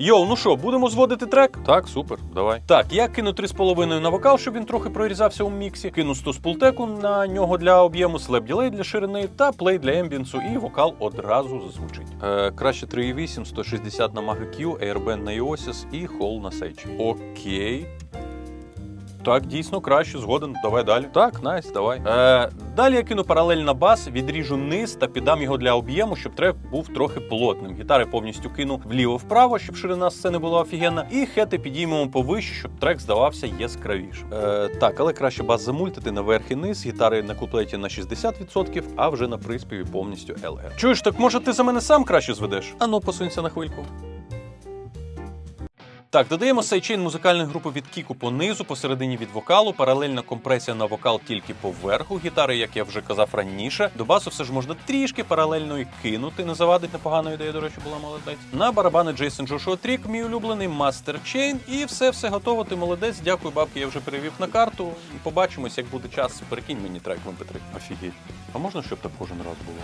Йоу, ну що, будемо зводити трек? Так, супер, давай. Так, я кину 3,5 на вокал, щоб він трохи прорізався у міксі. Кину 100 з пултеку на нього для об'єму, слеп ділей для ширини та плей для ембінсу, і вокал одразу зазвучить. Е, краще 3.8, 160 на Maga Q, Airband на Iosys і Hall на Sage. Окей. Так, дійсно краще, згоден. Давай далі. Так, найс, давай. Е, далі я кину паралель на бас, відріжу низ та піддам його для об'єму, щоб трек був трохи плотним. Гітари повністю кину вліво-вправо, щоб ширина сцени була офігенна. І хети підіймемо повище, щоб трек здавався яскравішим. Е, так, але краще бас замультити на верх і низ, гітари на куплеті на 60%, а вже на приспіві повністю LR. Чуєш, так може ти за мене сам краще зведеш? Ану, посунься на хвильку. Так, додаємо сайчейн музикальної групи від кіку по низу, посередині від вокалу, паралельна компресія на вокал тільки поверху. Гітари, як я вже казав раніше. До басу все ж можна трішки паралельно і кинути. Не завадить непогана ідея, до речі, була молодець. На барабани Джейсон Джошуа Трік, мій улюблений мастер чейн. І все, все готово. Ти молодець. Дякую, бабки. Я вже перевів на карту. І побачимось, як буде час. Перекинь мені трек в MP3. Офігеть. А можна, щоб так кожен раз було?